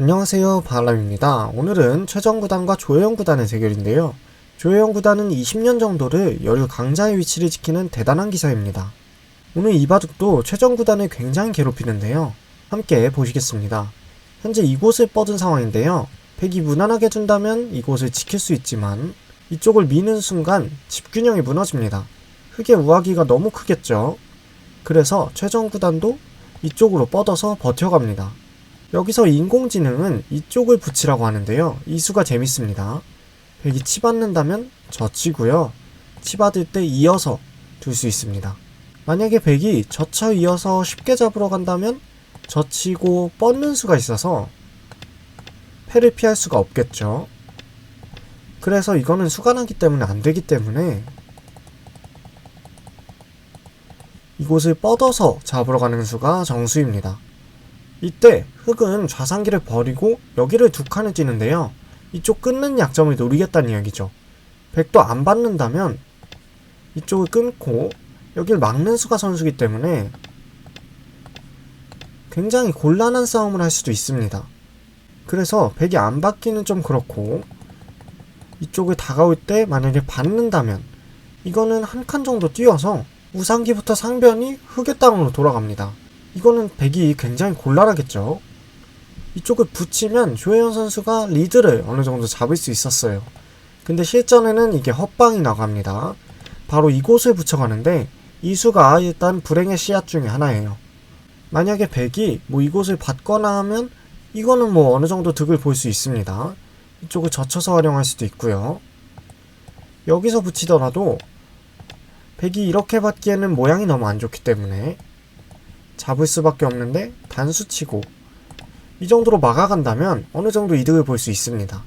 안녕하세요 바람입니다. 오늘은 최정 구단과 조혜영 구단의 대결인데요. 조혜영 구단은 20년 정도를 여류 강자의 위치를 지키는 대단한 기사입니다. 오늘 이 바둑도 최정 구단을 굉장히 괴롭히는데요. 함께 보시겠습니다. 현재 이곳을 뻗은 상황인데요. 백이 무난하게 둔다면 이곳을 지킬 수 있지만 이쪽을 미는 순간 집균형이 무너집니다. 흙의 우하기가 너무 크겠죠. 그래서 최정 구단도 이쪽으로 뻗어서 버텨갑니다. 여기서 인공지능은 이쪽을 붙이라고 하는데요. 이 수가 재밌습니다. 백이 치받는다면 젖히고요. 치받을 때 이어서 둘 수 있습니다. 만약에 백이 젖혀 이어서 쉽게 잡으러 간다면 젖히고 뻗는 수가 있어서 패를 피할 수가 없겠죠. 그래서 이거는 수가 나기 때문에 안 되기 때문에 이곳을 뻗어서 잡으러 가는 수가 정수입니다. 이때 흑은 좌상기를 버리고 여기를 두 칸을 뛰는데요. 이쪽 끊는 약점을 노리겠다는 이야기죠. 백도 안 받는다면 이쪽을 끊고 여길 막는 수가 선수기 때문에 굉장히 곤란한 싸움을 할 수도 있습니다. 그래서 백이 안 받기는 좀 그렇고 이쪽을 다가올 때 만약에 받는다면 이거는 한 칸 정도 뛰어서 우상기부터 상변이 흑의 땅으로 돌아갑니다. 이거는 백이 굉장히 곤란하겠죠. 이쪽을 붙이면 조혜연 선수가 리드를 어느 정도 잡을 수 있었어요. 근데 실전에는 이게 헛방이 나갑니다. 바로 이곳을 붙여가는데 이 수가 일단 불행의 씨앗 중에 하나예요. 만약에 백이 뭐 이곳을 받거나 하면 이거는 뭐 어느 정도 득을 볼 수 있습니다. 이쪽을 젖혀서 활용할 수도 있고요. 여기서 붙이더라도 백이 이렇게 받기에는 모양이 너무 안 좋기 때문에 잡을 수밖에 없는데 단수 치고 이 정도로 막아간다면 어느 정도 이득을 볼 수 있습니다.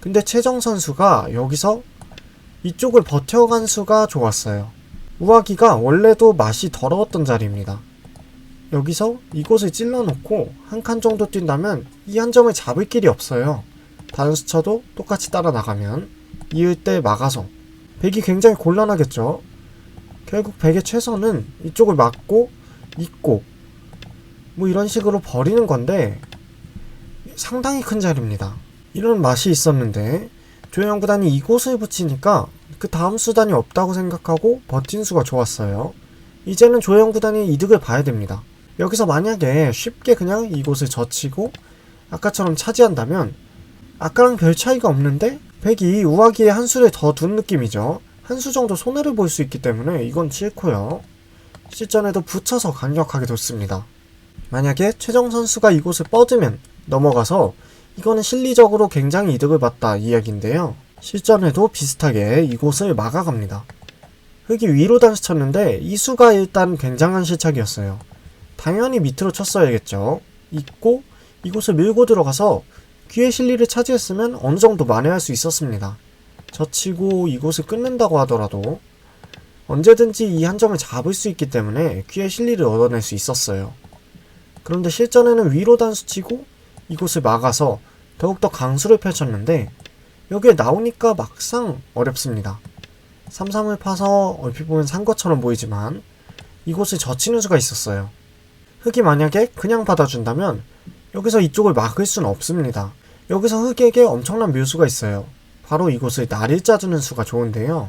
근데 최정 선수가 여기서 이쪽을 버텨간 수가 좋았어요. 우아기가 원래도 맛이 더러웠던 자리입니다. 여기서 이곳을 찔러놓고 한 칸 정도 뛴다면 이 한 점을 잡을 길이 없어요. 단수 쳐도 똑같이 따라 나가면 이을 때 막아서 백이 굉장히 곤란하겠죠. 결국 백의 최선은 이쪽을 막고 있고 뭐 이런 식으로 버리는 건데 상당히 큰 자리입니다. 이런 맛이 있었는데 조영 구단이 이곳을 붙이니까 그 다음 수단이 없다고 생각하고 버틴 수가 좋았어요. 이제는 조영 구단이 이득을 봐야 됩니다. 여기서 만약에 쉽게 그냥 이곳을 젖히고 아까처럼 차지한다면 아까랑 별 차이가 없는데 백이 우아기에 한 수를 더 둔 느낌이죠. 한 수 정도 손해를 볼 수 있기 때문에 이건 싫고요. 실전에도 붙여서 강력하게 뒀습니다. 만약에 최정 선수가 이곳을 뻗으면 넘어가서 이거는 실리적으로 굉장히 이득을 봤다 이야기인데요. 실전에도 비슷하게 이곳을 막아갑니다. 흙이 위로 단수 쳤는데 이 수가 일단 굉장한 실착이었어요. 당연히 밑으로 쳤어야겠죠. 있고 이곳을 밀고 들어가서 귀의 실리를 차지했으면 어느 정도 만회할 수 있었습니다. 젖히고 이곳을 끊는다고 하더라도 언제든지 이 한 점을 잡을 수 있기 때문에 귀의 실리를 얻어낼 수 있었어요. 그런데 실전에는 위로 단수치고 이곳을 막아서 더욱더 강수를 펼쳤는데 여기에 나오니까 막상 어렵습니다. 3-3을 파서 얼핏 보면 산 것처럼 보이지만 이곳을 젖히는 수가 있었어요. 흑이 만약에 그냥 받아준다면 여기서 이쪽을 막을 수는 없습니다. 여기서 흑에게 엄청난 묘수가 있어요. 바로 이곳을 날일 짜주는 수가 좋은데요.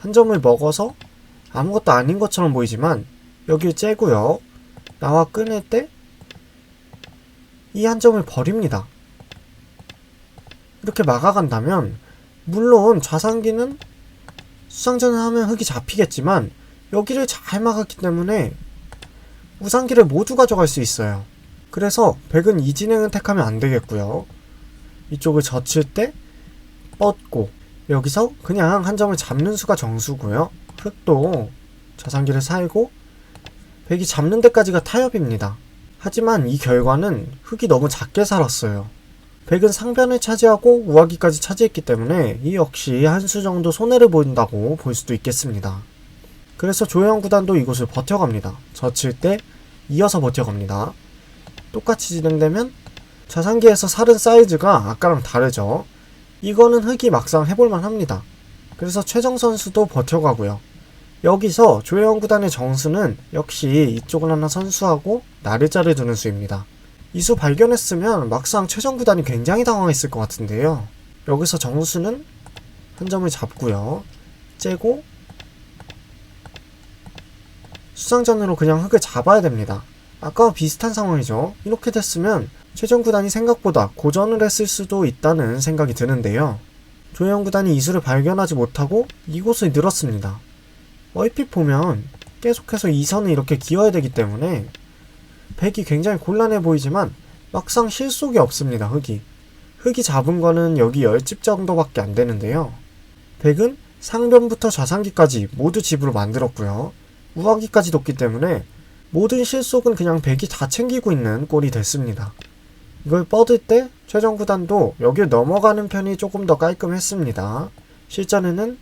한 점을 먹어서 아무것도 아닌 것처럼 보이지만 여길 째고요. 나와 끊을 때 이 한 점을 버립니다. 이렇게 막아간다면 물론 좌상기는 수상전을 하면 흙이 잡히겠지만 여기를 잘 막았기 때문에 우상기를 모두 가져갈 수 있어요. 그래서 백은 이 진행은 택하면 안 되겠고요. 이쪽을 젖힐 때 뻗고 여기서 그냥 한 점을 잡는 수가 정수고요. 흙도 좌상기를 살고 백이 잡는 데까지가 타협입니다. 하지만 이 결과는 흙이 너무 작게 살았어요. 백은 상변을 차지하고 우하기까지 차지했기 때문에 이 역시 한 수 정도 손해를 보인다고 볼 수도 있겠습니다. 그래서 조영 구단도 이곳을 버텨갑니다. 젖힐 때 이어서 버텨갑니다. 똑같이 진행되면 좌상기에서 살은 사이즈가 아까랑 다르죠. 이거는 흙이 막상 해볼만 합니다. 그래서 최정 선수도 버텨가고요. 여기서 조혜원 구단의 정수는 역시 이쪽을 하나 선수하고 나르자를 두는 수입니다. 이 수 발견했으면 막상 최종 구단이 굉장히 당황했을 것 같은데요. 여기서 정수는 한 점을 잡고요. 째고 수상전으로 그냥 흙을 잡아야 됩니다. 아까와 비슷한 상황이죠. 이렇게 됐으면 최종 구단이 생각보다 고전을 했을 수도 있다는 생각이 드는데요. 조영 구단이 이수를 발견하지 못하고 이곳을 늘었습니다. 얼핏 보면 계속해서 이 선을 이렇게 기어야 되기 때문에 백이 굉장히 곤란해 보이지만 막상 실속이 없습니다. 흙이. 흙이 잡은 거는 여기 10집 정도밖에 안 되는데요. 백은 상변부터 좌상기까지 모두 집으로 만들었고요. 우하기까지 뒀기 때문에 모든 실속은 그냥 백이 다 챙기고 있는 꼴이 됐습니다. 이걸 뻗을 때 최종 구단도 여길 넘어가는 편이 조금 더 깔끔했습니다. 실전에는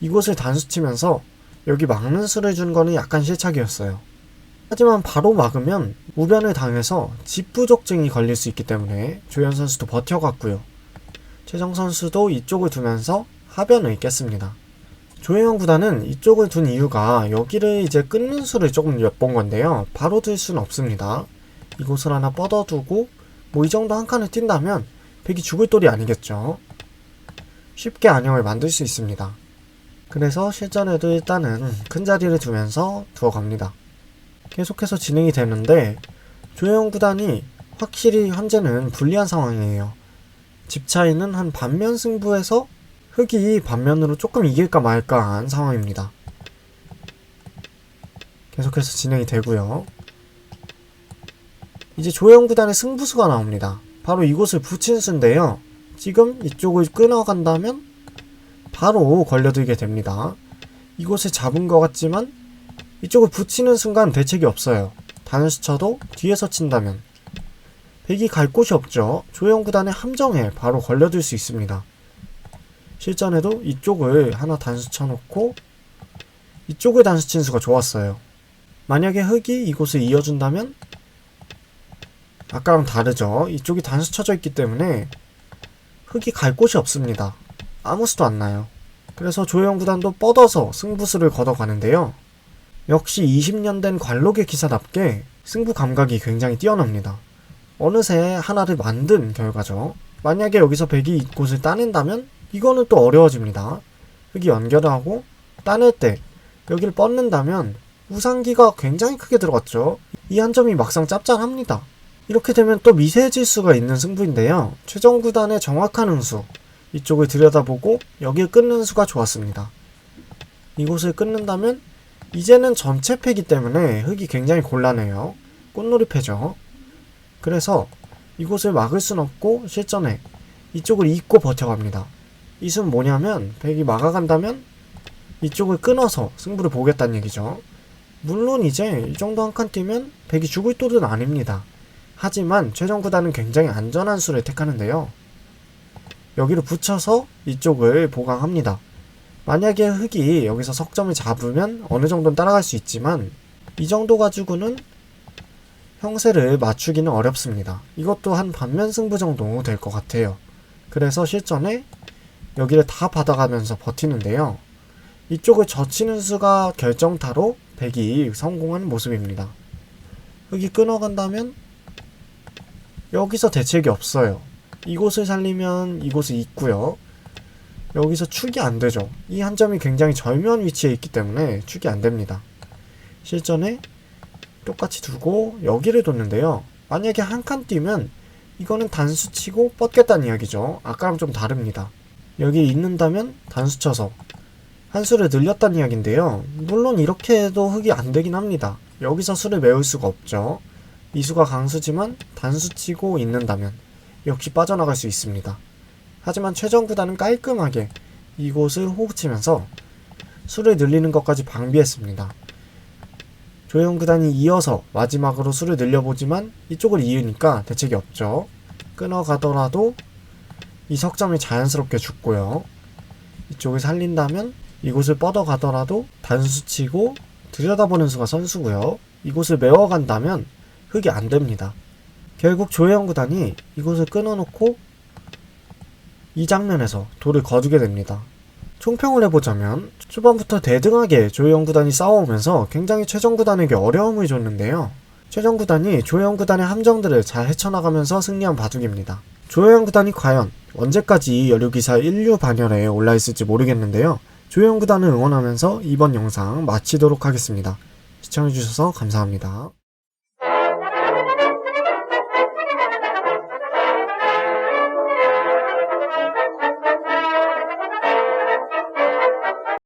이곳을 단수치면서 여기 막는 수를 준 거는 약간 실착이었어요. 하지만 바로 막으면 우변을 당해서 집부족증이 걸릴 수 있기 때문에 조현 선수도 버텨갔고요. 최정 선수도 이쪽을 두면서 하변을 깼습니다. 조혜영 구단은 이쪽을 둔 이유가 여기를 이제 끊는 수를 조금 엿본 건데요. 바로 들 수는 없습니다. 이곳을 하나 뻗어두고 뭐 이 정도 한 칸을 뛴다면 백이 죽을 돌이 아니겠죠. 쉽게 안형을 만들 수 있습니다. 그래서 실전에도 일단은 큰 자리를 두면서 두어갑니다. 계속해서 진행이 되는데 조혜영 구단이 확실히 현재는 불리한 상황이에요. 집 차이는 한 반면 승부에서 흑이 반면으로 조금 이길까 말까 한 상황입니다. 계속해서 진행이 되고요. 이제 조영 구단의 승부수가 나옵니다. 바로 이곳을 붙인 수인데요. 지금 이쪽을 끊어간다면 바로 걸려들게 됩니다. 이곳을 잡은 것 같지만 이쪽을 붙이는 순간 대책이 없어요. 단수 쳐도 뒤에서 친다면 백이 갈 곳이 없죠. 조영 구단의 함정에 바로 걸려들 수 있습니다. 실전에도 이쪽을 하나 단수 쳐놓고 이쪽을 단수 친 수가 좋았어요. 만약에 흙이 이곳을 이어준다면 아까랑 다르죠. 이쪽이 단수 쳐져 있기 때문에 흙이 갈 곳이 없습니다. 아무 수도 안 나요. 그래서 조영 구단도 뻗어서 승부수를 걷어가는데요. 역시 20년 된 관록의 기사답게 승부 감각이 굉장히 뛰어납니다. 어느새 하나를 만든 결과죠. 만약에 여기서 백이 이곳을 따낸다면 이거는 또 어려워집니다. 흙이 연결을 하고 따낼 때 여기를 뻗는다면 우상기가 굉장히 크게 들어갔죠. 이 한 점이 막상 짭짤합니다. 이렇게 되면 또 미세해질 수가 있는 승부인데요. 최종 구단의 정확한 응수 이쪽을 들여다보고 여기를 끊는 수가 좋았습니다. 이곳을 끊는다면 이제는 전체 패기 때문에 흙이 굉장히 곤란해요. 꽃놀이 패죠. 그래서 이곳을 막을 순 없고 실전에 이쪽을 잇고 버텨갑니다. 이순 뭐냐면 백이 막아간다면 이쪽을 끊어서 승부를 보겠다는 얘기죠. 물론 이제 이 정도 한 칸 뛰면 백이 죽을 또는 아닙니다. 하지만 최종 구단은 굉장히 안전한 수를 택하는데요. 여기를 붙여서 이쪽을 보강합니다. 만약에 흙이 여기서 석점을 잡으면 어느 정도는 따라갈 수 있지만 이 정도 가지고는 형세를 맞추기는 어렵습니다. 이것도 한 반면 승부 정도 될 것 같아요. 그래서 실전에 여기를 다 받아가면서 버티는데요. 이쪽을 젖히는 수가 결정타로 백이 성공한 모습입니다. 흙이 끊어간다면 여기서 대책이 없어요. 이곳을 살리면 이곳을 잇고요. 여기서 축이 안 되죠. 이 한 점이 굉장히 절묘한 위치에 있기 때문에 축이 안 됩니다. 실전에 똑같이 두고 여기를 뒀는데요. 만약에 한 칸 뛰면 이거는 단수 치고 뻗겠다는 이야기죠. 아까랑 좀 다릅니다. 여기 있는다면 단수 쳐서 한 수를 늘렸다는 이야기인데요. 물론 이렇게 해도 흙이 안 되긴 합니다. 여기서 수를 메울 수가 없죠. 이 수가 강수지만 단수 치고 있는다면 역시 빠져나갈 수 있습니다. 하지만 최정 구단은 깔끔하게 이곳을 호흡치면서 수를 늘리는 것까지 방비했습니다. 조영 구단이 이어서 마지막으로 수를 늘려보지만 이쪽을 이으니까 대책이 없죠. 끊어가더라도 이 석점이 자연스럽게 죽고요. 이쪽을 살린다면 이곳을 뻗어가더라도 단수 치고 들여다보는 수가 선수고요. 이곳을 메워간다면 흙이 안 됩니다. 결국 조혜영 구단이 이곳을 끊어놓고 이 장면에서 돌을 거두게 됩니다. 총평을 해보자면 초반부터 대등하게 조혜영 구단이 싸워오면서 굉장히 최정 구단에게 어려움을 줬는데요. 최정 구단이 조혜영 구단의 함정들을 잘 헤쳐나가면서 승리한 바둑입니다. 조혜영 구단이 과연 언제까지 여류기사 1류 반열에 올라있을지 모르겠는데요. 조혜영 구단을 응원하면서 이번 영상 마치도록 하겠습니다. 시청해주셔서 감사합니다.